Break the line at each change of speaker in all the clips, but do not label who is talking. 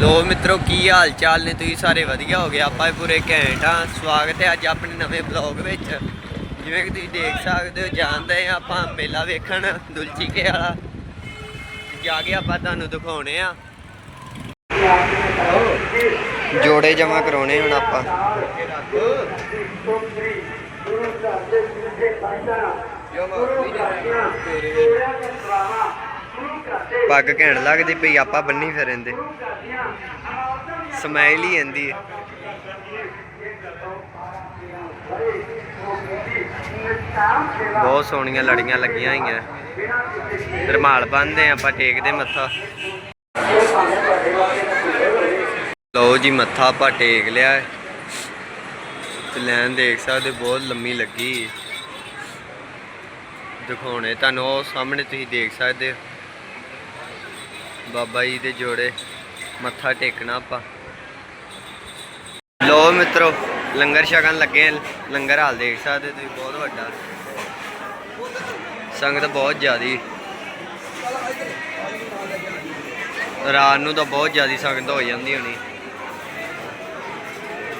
ਲੋ ਮਿੱਤਰੋ ਕੀ ਹਾਲ ਚਾਲ ਨੇ? ਤੁਸੀਂ ਸਾਰੇ ਵਧੀਆ ਹੋ ਗਏ ਆਪਾਂ ਵੀ ਪੂਰੇ ਘੈਂਟ ਆ ਸਵਾਗਤ ਹੈ ਅੱਜ ਆਪਣੇ ਨਵੇਂ ਬਲੌਗ ਵਿੱਚ। ਜਿਵੇਂ ਕਿ ਤੁਸੀਂ ਦੇਖ ਸਕਦੇ ਹੋ ਜਾਣਦੇ ਆ ਆਪਾਂ ਮੇਲਾ ਵੇਖਣ ਦੁਲਚੀ ਕੇ ਵਾਲਾ। ਜਾ ਕੇ ਆਪਾਂ ਤੁਹਾਨੂੰ ਦਿਖਾਉਣੇ ਆ ਜੋੜੇ ਜਮਾ ਕਰਾਉਣੇ ਹੁਣ ਆਪਾਂ। ਪੱਗ ਘੈਂਟ ਲੱਗਦੀ ਪਈ, ਆਪਾਂ ਬੰਨੀ ਫਿਰੰਦੇ ਸਮਾਈਲ ਹੀ ਆਂਦੀ ਹੈ ਬਹੁਤ ਸੋਹਣੀਆਂ ਲੜੀਆਂ ਲੱਗੀਆਂ ਹੋਈਆਂ। ਰਮਾਲ ਬੰਨਦੇ ਆਪਾਂ ਟੇਕਦੇ ਮੱਥਾ। ਲਓ ਜੀ, ਮੱਥਾ ਆਪਾਂ ਟੇਕ ਲਿਆ ਤੇ ਲੈਣ ਦੇਖ ਸਕਦੇ, ਬਹੁਤ ਲੰਮੀ ਲੱਗੀ ਦਿਖਾਉਣੇ, ਤੁਹਾਨੂੰ ਉਹ ਸਾਹਮਣੇ ਤੁਸੀਂ ਦੇਖ ਸਕਦੇ ਹੋ ਬਾਬਾ ਜੀ ਦੇ ਜੋੜੇ ਮੱਥਾ ਟੇਕਣਾ ਆਪਾਂ। ਲੋ ਮਿੱਤਰੋ, ਲੰਗਰ ਛਕਣ ਲੱਗੇ ਲੰਗਰ ਹਾਲ ਦੇਖ ਸਕਦੇ ਤੁਸੀਂ, ਬਹੁਤ ਵੱਡਾ। ਸੰਗਤ ਬਹੁਤ ਜ਼ਿਆਦੀ। ਰਾਤ ਨੂੰ ਤਾਂ ਬਹੁਤ ਜ਼ਿਆਦੀ ਸੰਗਤ ਹੋ ਜਾਂਦੀ ਹੋਣੀ।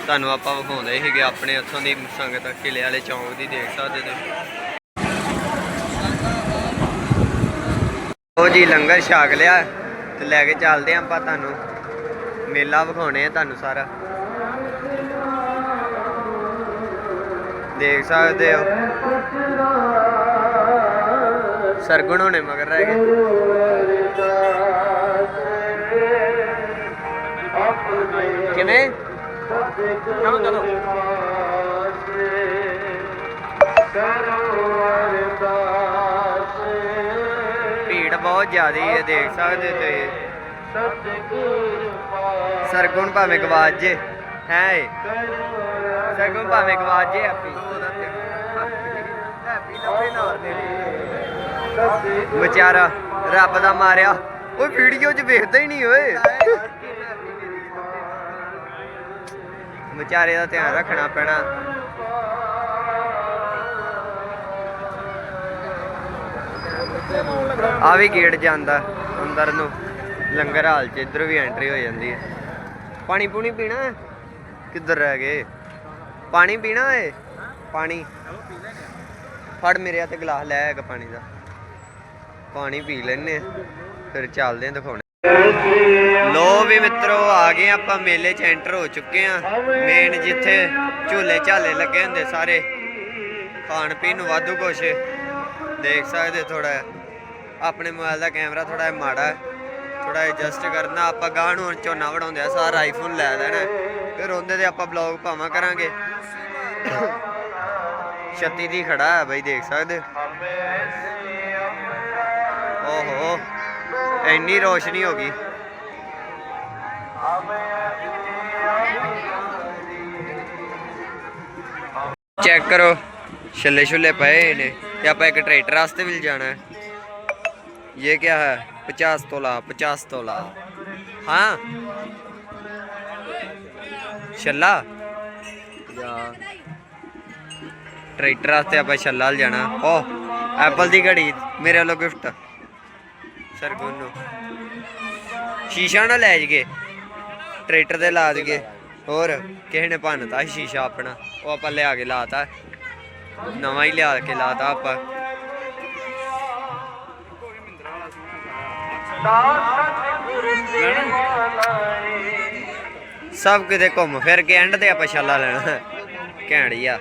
ਤੁਹਾਨੂੰ ਆਪਾਂ ਵਿਖਾਉਂਦੇ ਸੀਗੇ ਆਪਣੇ ਉੱਥੋਂ ਦੀ ਸੰਗਤ ਕਿਲੇ ਵਾਲੇ ਚੌਂਕ ਦੀ, ਦੇਖ ਸਕਦੇ ਤੁਸੀਂ। ਉਹ ਜੀ, ਲੰਗਰ ਛਕ ਲਿਆ। ਤੇ ਲੈ ਕੇ ਚੱਲਦੇ ਆਂ ਆਪਾਂ ਤੁਹਾਨੂੰ। ਮੇਲਾ ਵਿਖਾਉਣੇ ਆ ਤੁਹਾਨੂੰ ਸਾਰਾ। ਦੇਖ ਸਕਦੇ ਹੋ। ਸਰਗੁਣ ਹੋਣੇ ਮਗਰ ਰਹਿ ਗਏ। ਕਿਵੇਂ? ਚਲੋ ਚਲੋ। ਜ਼ਿਆਦੀ ਹੈ, ਦੇਖ ਸਕਦੇ ਤੁਸੀਂ। ਸਰਗੁਣ ਭਾਵੇਂ ਗਵਾਚ ਹੈ ਸਰਗੁਣ ਭਾਵੇਂ ਗਵਾਚ ਜੇ ਵਿਚਾਰਾ ਰੱਬ ਦਾ ਮਾਰਿਆ। ਉਹ ਵੀਡੀਓ 'ਚ ਵੇਖਦਾ ਹੀ ਨਹੀਂ, ਓਏ। ਵਿਚਾਰੇ ਦਾ ਧਿਆਨ ਰੱਖਣਾ ਪੈਣਾ। ਆ ਵੀ ਗੇਟ ਜਾਂਦਾ ਅੰਦਰ ਨੂੰ। ਲੰਗਰ ਹਾਲ ਚ ਇਧਰ ਵੀ ਐਂਟਰੀ ਹੋ ਜਾਂਦੀ ਹੈ। ਪਾਣੀ ਪੂਣੀ ਪੀਣਾ? ਕਿੱਧਰ ਰਹਿ ਗਏ? ਪਾਣੀ ਪੀਣਾ ਏ ਪਾਣੀ। ਫੜ ਮੇਰੇ ਹੱਥ ਗਲਾਸ, ਲੈ ਇੱਕ ਪਾਣੀ ਦਾ। ਪਾਣੀ ਪੀ ਲੈਨੇ ਫਿਰ ਚੱਲਦੇ ਆ ਦਿਖਾਉਣੇ। ਲੋ ਵੀ ਮਿੱਤਰੋ, ਆ ਗਏ ਆਪਾਂ, ਮੇਲੇ 'ਚ ਐਂਟਰ ਹੋ ਚੁੱਕੇ ਆ ਮੇਨ ਜਿੱਥੇ ਝੂਲੇ ਝਾਲੇ ਲੱਗੇ ਹੁੰਦੇ ਸਾਰੇ। ਖਾਣ ਪੀਣ ਨੂੰ ਵਾਧੂ ਕੁਛ। ਦੇਖ ਸਕਦੇ ਥੋੜਾ ਆਪਣੇ ਮੋਬਾਈਲ ਦਾ ਕੈਮਰਾ ਥੋੜਾ ਮਾੜਾ ਹੈ। ਥੋੜਾ ਐਡਜਸਟ ਕਰਨਾ। ਆਪਾਂ ਗਾਹ ਨੂੰ ਝੋਨਾ ਵੜਾਉਂਦੇ ਆ, ਸਾਰਾ ਆਈਫੋਨ ਲੈ ਲੈਣਾ ਫਿਰ ਉਹਦੇ ਤੇ ਆਪਾਂ ਬਲੌਗ ਪਾਵਾਂ ਕਰਾਂਗੇ। ਛੱਤੀ ਦੀ ਖੜਾ ਹੈ ਬਈ, ਦੇਖ ਸਕਦੇ ਹੋ। ਓਹੋ। ਇੰਨੀ ਰੋਸ਼ਨੀ ਹੋ ਗਈ। ਚੈੱਕ ਕਰੋ। ਛੱਲੇ ਛੁੱਲੇ ਪਏ ਨੇ ਤੇ ਆਪਾਂ ਇੱਕ ਟਰੈਕਟਰ ਵਾਸਤੇ ਵੀ ਜਾਣਾ ਹੈ। ये क्या है पचास तोला पचास तोला हाँ ਛੱਲਾ ਜਾਂ ਟਰੈਕਟਰ ਵਾਸਤੇ ਆਪਾਂ ਛੱਲਾ ਲ ਜਾਣਾ ਓ ਐਪਲ ਦੀ ਘੜੀ ਮੇਰੇ ਵੱਲੋਂ ਗਿਫਟ ਸਰਗੁਣ ਨੂੰ ਸ਼ੀਸ਼ਾ ਨਾ ਲੈ ਜਗੇ ਟਰੈਕਟਰ ਦੇ ਲਾ ਦਈਏ ਹੋਰ ਕਿਸੇ ਨੇ ਭੰਨਤਾ ਸੀ ਸ਼ੀਸ਼ਾ ਆਪਣਾ ਉਹ ਆਪਾਂ ਲਿਆ ਕੇ ਲਾਤਾ ਨਵਾਂ ਹੀ ਲਿਆ ਕੇ ਲਾਤਾ ਆਪਾਂ ਸਭ ਕਿਤੇ ਘੁੰਮ ਫਿਰ ਕੇ ਐਂਡ ਤੇ ਆਪਾਂ ਛਾਲਾ ਲੈਣਾ। ਘੈਂੜੀ ਆ।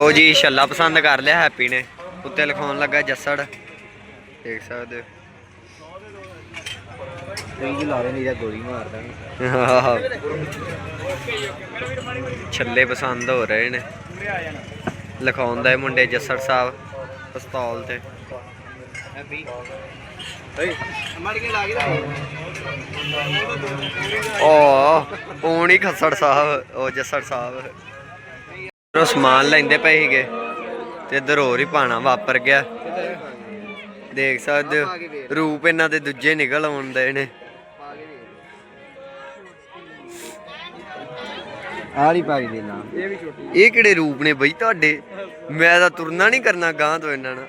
ਉਹ ਜੀ ਛੱਲਾ ਪਸੰਦ ਕਰ ਲਿਆ ਹੈਪੀ ਨੇ। ਉੱਤੇ ਲਿਖਾਉਣ ਲੱਗਾ ਜੱਸੜ। ਦੇਖ ਸਕਦੇ ਹੋ।
ਕੋਈ ਲਾ ਦੇ ਨਹੀਂ ਤਾਂ ਗੋਲੀ ਮਾਰ ਦਾਂਗੇ
ਛੱਲੇ ਪਸੰਦ ਹੋ ਰਹੇ ਨੇ। ਲਿਖਾਉਂਦਾ ਹੈ ਮੁੰਡੇ ਜੱਸੜ ਸਾਹਿਬ। ਪਿਸਤੌਲ ਤੇ। ਓ ਉਹ ਨਹੀਂ ਖੱਸੜ ਸਾਹਿਬ, ਉਹ ਜੱਸੜ ਸਾਹਿਬ। ਉਹ ਸਮਾਨ ਲੈਂਦੇ ਪਏ ਸੀਗੇ ਤੇ ਇਧਰ ਹੋਰ ਹੀ ਪਾਣਾ ਵਾਪਰ ਗਿਆ। ਦੇਖ ਸਕਦੇ ਹੋ, ਰੂਪ ਇਹਨਾਂ ਦੇ ਦੂਜੇ ਨਿਕਲ ਆਉਂਦੇ ਨੇ।
ਆਲੀ ਪਾਈ ਦੇ ਨਾਮ ਇਹ ਵੀ ਛੋਟੀ
ਇਹ ਕਿਹੜੇ ਰੂਪ ਨੇ ਬਈ ਤੁਹਾਡੇ? ਮੈਂ ਤਾਂ ਤੁਰਨਾ ਨਹੀਂ ਕਰਨਾ ਗਾਂ ਤੋਂ ਇਹਨਾਂ ਨਾਲ।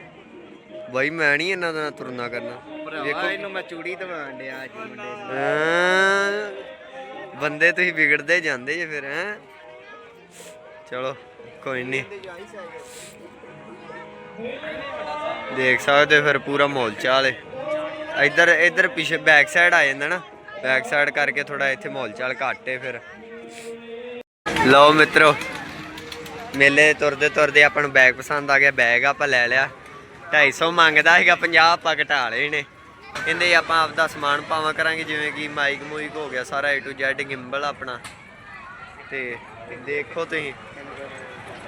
ਬਈ ਮੈਂ ਨਹੀਂ ਇਹਨਾਂ ਦਾ ਤੁਰਨਾ ਕਰਨਾ।
ਭਰਾਵਾ ਇਹਨੂੰ ਮੈਂ ਚੂੜੀ ਦਵਾਣ ਡਿਆ ਅੱਜ ਮੁੰਡੇ ਨੂੰ।
ਬੰਦੇ ਤੁਸੀਂ ਵਿਗੜਦੇ ਜਾਂਦੇ ਜੇ ਫਿਰ ਹੈ? ਚਲੋ ਕੋਈ ਨਹੀਂ ਦੇਖ ਸਕਦੇ ਫਿਰ ਪੂਰਾ ਮਾਹੌਲ ਚਾਲ ਹੈ ਇੱਧਰ ਇੱਧਰ ਪਿੱਛੇ ਬੈਕ ਸਾਈਡ ਆ ਜਾਂਦਾ ਨਾ। ਬੈਕ ਸਾਈਡ ਕਰਕੇ ਥੋੜਾ ਇੱਥੇ ਮਾਹੌਲ ਚਾਲ ਘੱਟ ਹੈ ਫਿਰ। ਲਓ ਮਿੱਤਰੋ, ਮੇਲੇ ਤੁਰਦੇ ਤੁਰਦੇ ਆਪਾਂ ਨੂੰ ਬੈਗ ਪਸੰਦ ਆ ਗਿਆ ਬੈਗ ਆਪਾਂ ਲੈ ਲਿਆ। 250 ਮੰਗਦਾ ਸੀਗਾ 50 ਆਪਾਂ ਘਟਾ ਲਏ ਨੇ। ਕਹਿੰਦੇ ਆਪਾਂ ਆਪਦਾ ਸਮਾਨ ਪਾਵਾਂ ਕਰਾਂਗੇ, ਜਿਵੇਂ ਕਿ ਮਾਈਕ ਮੂਈਕ ਹੋ ਗਿਆ, ਸਾਰਾ A to Z ਗਿੰਬਲ ਆਪਣਾ। ਤੇ ਦੇਖੋ ਤੁਸੀਂ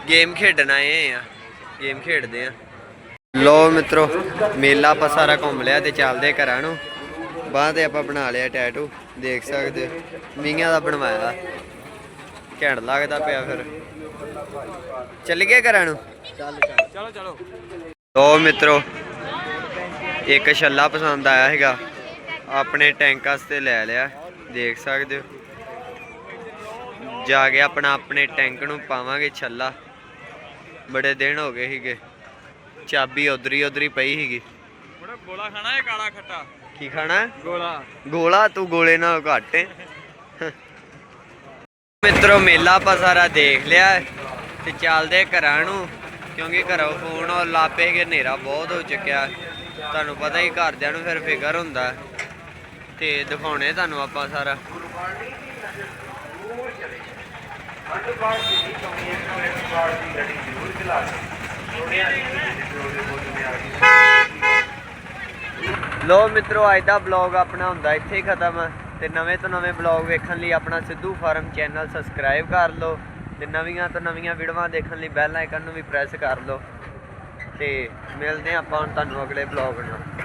ਗੇਮ ਖੇਡਣ ਆਏ ਆ ਗੇਮ ਖੇਡਦੇ ਆ। ਲੋ ਮਿੱਤਰੋ, ਮੇਲਾ ਆਪਾਂ ਸਾਰਾ ਘੁੰਮ ਲਿਆ ਤੇ ਚੱਲਦੇ ਘਰਾਂ ਨੂੰ। ਬਾਅਦ ਤੇ ਆਪਾਂ ਬਣਾ ਲਿਆ ਟੈਟੂ ਦੇਖ ਸਕਦੇ ਹੋ। ਮੀਆਂ ਦਾ ਬਣਵਾਇਆ। ਘੈਂਟ ਲੱਗਦਾ ਪਿਆ ਫਿਰ। ਚੱਲ ਗਏ ਘਰਾਂ ਨੂੰ?
ਚਲੋ ਚਲੋ।
ਲੋ ਮਿੱਤਰੋ ਇੱਕ ਛੱਲਾ ਪਸੰਦ ਆਇਆ ਹੈਗਾ ਆਪਣੇ ਟੈਂਕ ਵਾਸਤੇ ਲੈ ਲਿਆ ਦੇਖ ਸਕਦੇ ਹੋ। ਜਾ ਕੇ ਆਪਣਾ ਆਪਣੇ ਟੈਂਕ ਨੂੰ ਪਾਵਾਂਗੇ ਛੱਲਾ। ਬੜੇ ਦਿਨ ਹੋ ਗਏ ਸੀਗੇ। ਚਾਬੀ ਉਧਰੀ ਉਧਰੀ ਪਈ ਸੀਗੀ।
ਹੁਣ ਗੋਲਾ ਖਾਣਾ ਹੈ ਕਾਲਾ ਖੱਟਾ?
ਕੀ ਖਾਣਾ? ਹੈ?
ਗੋਲਾ।
ਗੋਲਾ? ਤੂੰ ਗੋਲੇ ਨਾਲ ਘੱਟ। ਮਿੱਤਰੋ, ਮੇਲਾ ਆਪਾਂ ਸਾਰਾ ਦੇਖ ਲਿਆ ਤੇ ਚੱਲਦੇ ਘਰਾਂ ਨੂੰ, ਕਿਉਂਕਿ ਘਰੋਂ ਫੋਨ ਉਹ ਲਾਪੇ ਕਿ ਹਨੇਰਾ ਬਹੁਤ ਹੋ ਚੁੱਕਿਆ। ਤੁਹਾਨੂੰ ਪਤਾ ਹੀ ਘਰਦਿਆਂ ਨੂੰ ਫਿਰ ਫਿਕਰ ਹੁੰਦਾ ਤੇ ਦਿਖਾਉਣੇ ਤੁਹਾਨੂੰ ਆਪਾਂ ਸਾਰਾ। ਲੋ ਮਿੱਤਰੋ, ਅੱਜ ਦਾ ਬਲੌਗ ਆਪਣਾ ਹੁੰਦਾ ਇੱਥੇ ਹੀ ਖਤਮ ਤੇ ਨਵੇਂ ਤੋਂ ਨਵੇਂ ਬਲੌਗ ਵੇਖਣ ਲਈ ਆਪਣਾ ਸਿੱਧੂ ਫਾਰਮ ਚੈਨਲ ਸਬਸਕ੍ਰਾਈਬ ਕਰ ਲਓ ਤੇ ਨਵੀਆਂ ਤੋਂ ਨਵੀਆਂ ਵੀਡੀਓਆਂ ਦੇਖਣ ਲਈ ਬੈਲ ਆਈਕਨ ਨੂੰ ਵੀ ਪ੍ਰੈਸ ਕਰ ਲਓ ਤੇ ਮਿਲਦੇ ਹਾਂ ਆਪਾਂ ਹੁਣ ਤੁਹਾਨੂੰ ਅਗਲੇ ਬਲੌਗ ਨਾਲ।